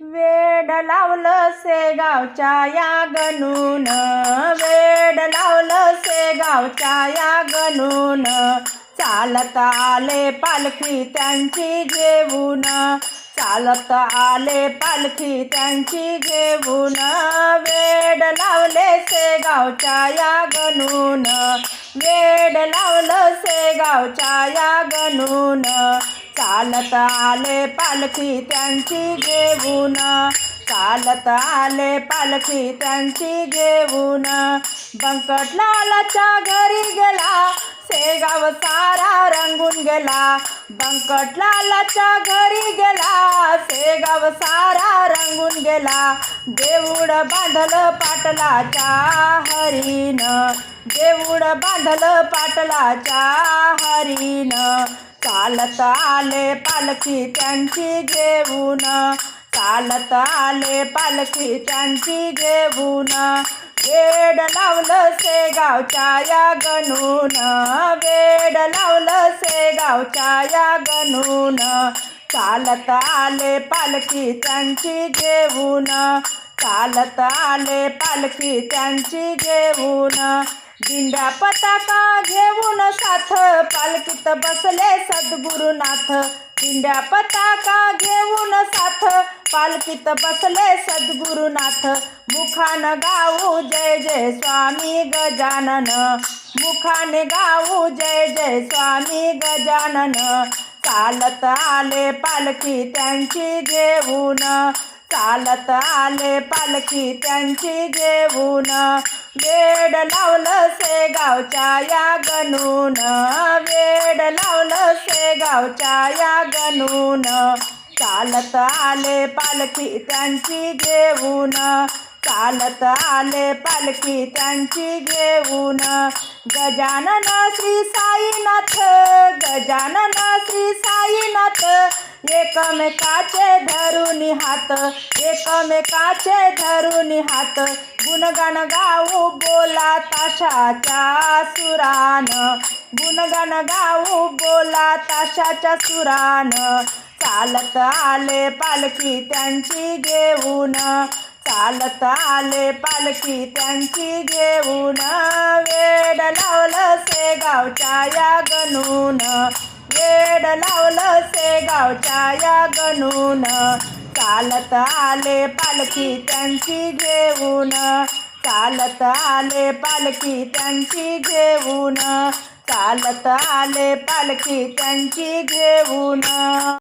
वेड लावलं शेगावच्या या गणून वेड लावलं शेगावच्या या गणून चालत आले पालखी त्यांची घेऊन. चालत आले पालखी त्यांची घेऊन. वेड लावले शेगावच्या या गणून वेड लावलं शेगावच्या या गणून चालत आले पालखी त्यांची घेऊन. चालत आले पालखी त्यांची घेऊन. बंकटलालाच्या घरी गेला. शेगाव सारा रंगून गेला. बंकटलालाच्या घरी गेला. शेगाव सारा रंगून गेला. देऊळ बांधलं पाटलाच्या हरीन. देऊळ बांधलं पाटलाच्या हरीन. चालत आले पालखी त्यांची घेऊन. चालत आले पालखी त्यांची घेऊन. वेड लावलं से गावच्या या गणून. वेड लावलं से गावच्या या गणून. चालत आले पालखी त्यांची घेऊन. चालत आले पालखी त्यांची घेऊन. दिंड्या पताका घेऊन साथ पालखीत बसले सद्गुरुनाथ. दिंड्या पताका घेऊन साथ. पालखीत बसले सद्गुरुनाथ. मुखान गाऊ जय जय स्वामी गजानन. मुखान गाऊ जय जय स्वामी गजानन. चालत आले पालखी त्यांची घेऊन. चालत आले पालखी त्यांची घेऊन. वेड लावलं गावच्या या गणून वेड लावलं शेगावच्या या गणून चालत आले पालखी त्यांची घेऊन. चालत आले पालखी त्यांची घेऊन. गजानन श्री साईनाथ गजानन श्री साईनाथ एकमेकाचे धरून हात एकमेकाचे धरून हात. गुणगान गाऊ बोला ताशाच्या सुरान. गुणगान गाऊ बोला ताशाच्या सुरान. चालत आले पालखी त्यांची घेऊन. चालत आले पालखी त्यांची घेऊन. वेड लावलं शेगावच्या या गणून. वेड लावलं शेगावच्या या गणून. चालत आले पालखी त्यांची घेऊन. चालत आले पालखी त्यांची घेऊन. चालत आले पालखी त्यांची घेऊन.